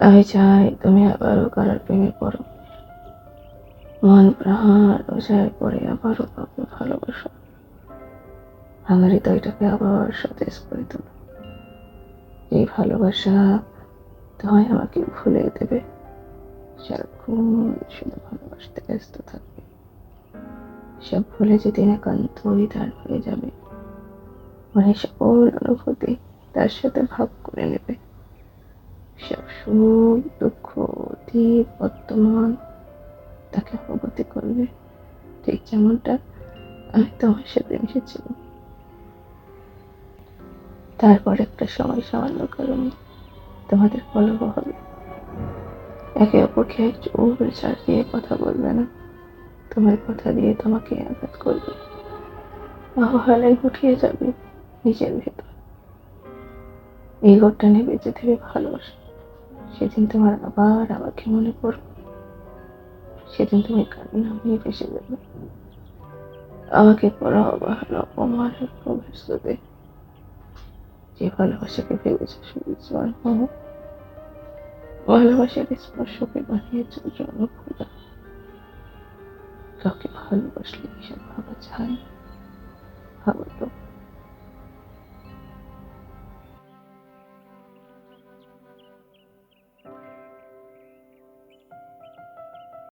আমি চাই তুমি আবারও কারোর প্রেমে পড়ো। মন প্রাণ রোজায় পড়ে আবারও কাউকে ভালোবাসো। আমার হৃদয়টাকে আবার সতেজ করে তোলো এই ভালোবাসা তোমায় আমাকে ভুলে দেবে। সারাক্ষণ শুধু ভালোবাসতে ব্যস্ত থাকবে। সব ভুলে যেদিন একান্ত তার হয়ে যাবে। মানে সকল অনুভূতি তার সাথে ভাগ করে নেবে। সুখ দুঃখ অতীত বর্তমান। তাকে অবগতি করবে। ঠিক যেমনটা আমি তোমার সাথে মিশেছিলাম। তারপর একটা সময় সামান্য কারণে তোমাদের কলহ হবে। একে অপরকে চোখ চার দিয়ে কথা বলবে না। তোমার কথা দিয়ে তোমাকে আঘাত করবে। অবহেলায় গুটিয়ে যাবে নিজের ভেতর। এই ঘরটা নিয়ে বেঁচে থেকে ভালোবাসা। সেদিন তোমার আবার আমাকে মনে পড়বে সেদিন তুমি কান্না হয়ে ভেসে যাবে আমাকে পড়া অবহেলা অপমান ভবিষ্যতে যে ভালোবাসাকে ভেবেছে শুধু জন্ম ভালোবাসাকে স্পর্শকে বানিয়েছে জনখোদা কাউকে ভালোবাসলে এসব ভাবা যায়? ভাবো তো